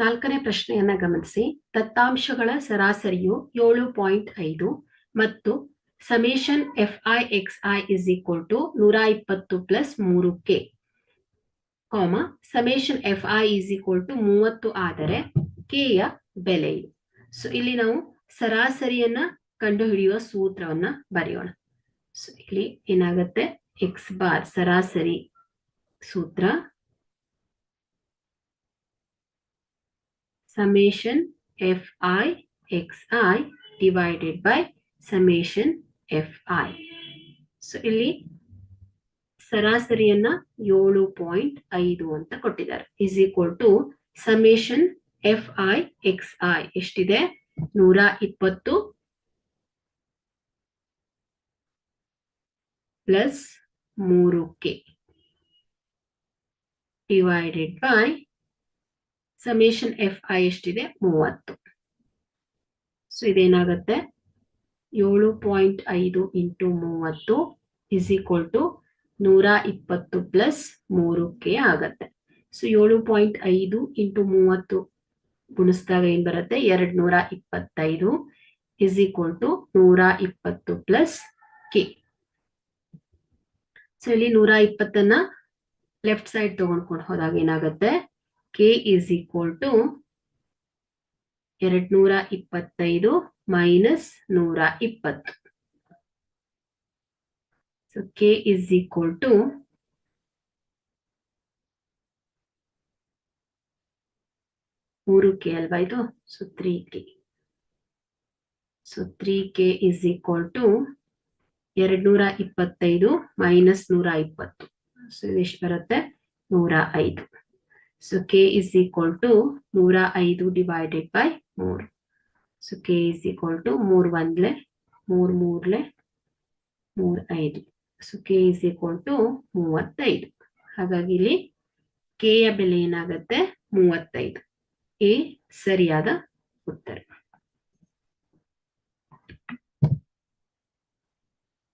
ನಾಲ್ಕನೇ ಪ್ರಶ್ನೆಯನ್ನ ಗಮನಿಸಿ. ದತ್ತಾಂಶಗಳ ಸರಾಸರಿಯು ಏಳು ಪಾಯಿಂಟ್ ಐದು ಮತ್ತು summation F I X I is equal to ನೂರ ಇಪ್ಪತ್ತು ಪ್ಲಸ್ ಮೂರು K, comma summation F I is equal to ಮೂವತ್ತು ಆದರೆ ಕೆ ಯ ಬೆಲೆ ಇದು. ಸೊ, ಇಲ್ಲಿ ನಾವು ಸರಾಸರಿಯನ್ನ ಕಂಡುಹಿಡಿಯುವ ಸೂತ್ರವನ್ನ ಬರೆಯೋಣ. ಸೊ, ಇಲ್ಲಿ ಏನಾಗತ್ತೆ? ಎಕ್ಸ್ ಬಾರ್ ಸರಾಸರಿ ಸೂತ್ರ. Summation fi xi divided by summation fi. So ಇಲ್ಲಿ ಸರಾಸರಿಯನ್ನ ಏಳು ಪಾಯಿಂಟ್ ಐದು ಅಂತ ಕೊಟ್ಟಿದ್ದಾರೆ. Is equal to summation F I X I ಎಷ್ಟಿದೆ? ನೂರ ಇಪ್ಪತ್ತು ಪ್ಲಸ್ ಮೂರು K divided by summation F I ಎಷ್ಟಿದೆ? ಮೂವತ್ತು. ಸೊ ಇದೇನಾಗತ್ತೆ? ಏಳು ಪಾಯಿಂಟ್ ಐದು ಇಂಟು ಮೂವತ್ತು ಇಸ್ ಈಕ್ವಲ್ ಟು ನೂರ ಇಪ್ಪತ್ತು ಪ್ಲಸ್ ಮೂರು ಕೆ ಆಗತ್ತೆ. ಸೊ ಏಳು ಪಾಯಿಂಟ್ ಐದು ಇಂಟು ಮೂವತ್ತು ಗುಣಿಸಿದಾಗ ಏನ್ ಬರುತ್ತೆ? ಎರಡ್ ನೂರ ಇಪ್ಪತ್ತೈದು ಇಸ್ ಈಕ್ವಲ್ ಟು ನೂರ ಇಪ್ಪತ್ತು ಪ್ಲಸ್ ಕೆ. ಸೊ ಇಲ್ಲಿ ನೂರ ಇಪ್ಪತ್ತನ್ನ ಲೆಫ್ಟ್ ಸೈಡ್ ತಗೊಂಡ್ಕೊಂಡು ಹೋದಾಗ ಏನಾಗುತ್ತೆ? ಕೆ ಇಸ್ ಈಕ್ವಲ್ ಟು ಎರಡ್ ನೂರ ಇಪ್ಪತ್ತೈದು ಮೈನಸ್ ನೂರ ಇಪ್ಪತ್ತು so K is equal to ಮೂರು ಕೆ ಅಲ್ವಾ ಇದು? So three K so three K is equal to ಎರಡ್ ನೂರ ಇಪ್ಪತ್ತೈದು ಮೈನಸ್ ನೂರ ಇಪ್ಪತ್ತು ಸೊ ಇದೆಷ್ಟು ಬರುತ್ತೆ? ನೂರ ಐದು so K is equal to ನೂರ ಐದು ಡಿವೈಡೆಡ್ ಬೈ ಮೂರು so K is equal to ಮೂರ್ ಒಂದ್ಲೆ ಮೂರ್ ಮೂರ್ಲೆ ಮೂರ್ ಐದು so K is equal to ಮೂವತ್ತೈದು ಹಾಗಾಗಿ ಇಲ್ಲಿ ಕೆ ಯ ಬೆಲೆ ಏನಾಗತ್ತೆ ಮೂವತ್ತೈದು ಎ ಸರಿಯಾದ ಉತ್ತರ